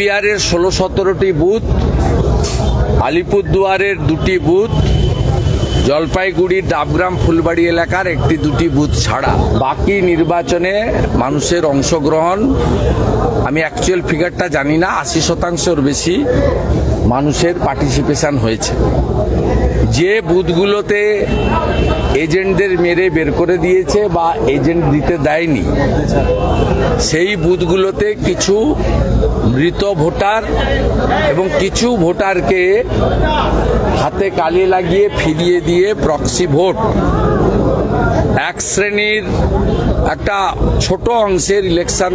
বিহারের ষোলো সতেরোটি বুথ, আলিপুরদুয়ারের দুটি বুথ জলপাইগুড়ির ডাবগ্রাম ফুলবাড়ি এলাকার একটি দুটি বুথ ছাড়া। বাকি নির্বাচনে মানুষের অংশগ্রহণ, আমি অ্যাকচুয়াল ফিগারটা জানি না, আশি শতাংশের বেশি মানুষের পার্টিসিপেশন হয়েছে। যে বুথগুলোতে এজেন্টদের মেরে বের করে দিয়েছে বা এজেন্ট দিতে দেয়নি। সেই বুথগুলোতে কিছু মৃত ভোটার এবং কিছু ভোটারকে হাতে কালি লাগিয়ে ফিরিয়ে দিয়ে প্রক্সি ভোট এক শ্রেণির একটা ছোট অংশের ইলেকশন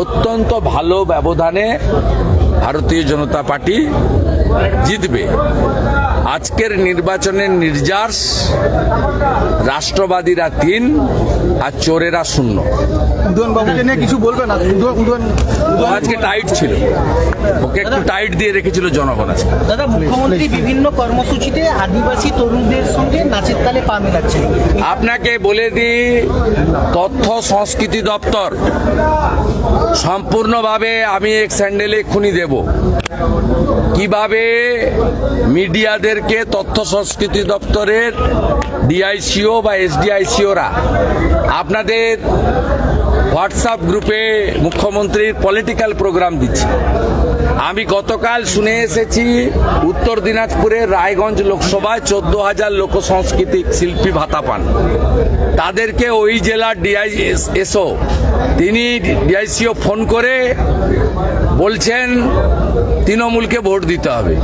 অত্যন্ত ভালো ব্যবধানে ভারতীয় জনতা পার্টি জিতবে। আজকের নির্বাচনের নির্যাস রাষ্ট্রবাদীরা তিন আর চোরেরা শূন্য। কিছু বলবেন? আজকে টাইট ছিল। ওকে একটু টাইট দিয়ে রেখেছিল জনগণ আজকে। দাদা মুখ্যমন্ত্রী বিভিন্ন কর্মসূচিতে আদিবাসী তরুণদের সঙ্গে নাচের তালে পা মেলাচ্ছেন। আপনাকে বলে দিই তথ্য সংস্কৃতি দপ্তর সম্পূর্ণভাবে আমি এক স্যান্ডেলে খুনি দেব। কীভাবে মিডিয়াদেরকে তথ্য সংস্কৃতি দপ্তরের ডিআইসিও বা এসডিআইসিওরা আপনাদের হোয়াটসঅ্যাপ গ্রুপে মুখ্যমন্ত্রীর পলিটিক্যাল প্রোগ্রাম দিচ্ছে। আমি গতকাল শুনে এসেছি, উত্তর দিনাজপুরের রায়গঞ্জ লোকসভায় চোদ্দ হাজার লোক সাংস্কৃতিক শিল্পী ভাতা পান। তাদেরকে ওই জেলার ডিআই এসও তিনি ডিআইসিও ফোন করে বলছেন, তৃণমূলকে ভোট দিতে হবে।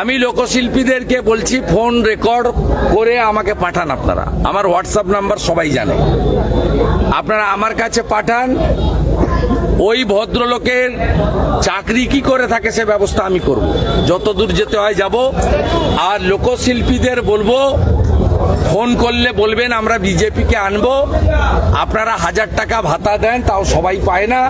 আমি লোকশিল্পীদেরকে বলছি, ফোন রেকর্ড করে আমাকে পাঠান আপনারা। আমার হোয়াটসঅ্যাপ নাম্বার সবাই জানে। আপনারা আমার কাছে পাঠান ওই ভদ্রলোকের চাকরি কি করে থাকে সে ব্যবস্থা আমি করব। যত দূর যেতে হয় যাব। আর লোকশিল্পীদের বলব, ফোন করলে বলবেন, আমরা বিজেপিকে আনব। আপনারা হাজার টাকা ভাতা দেন, তাও সবাই পায় না।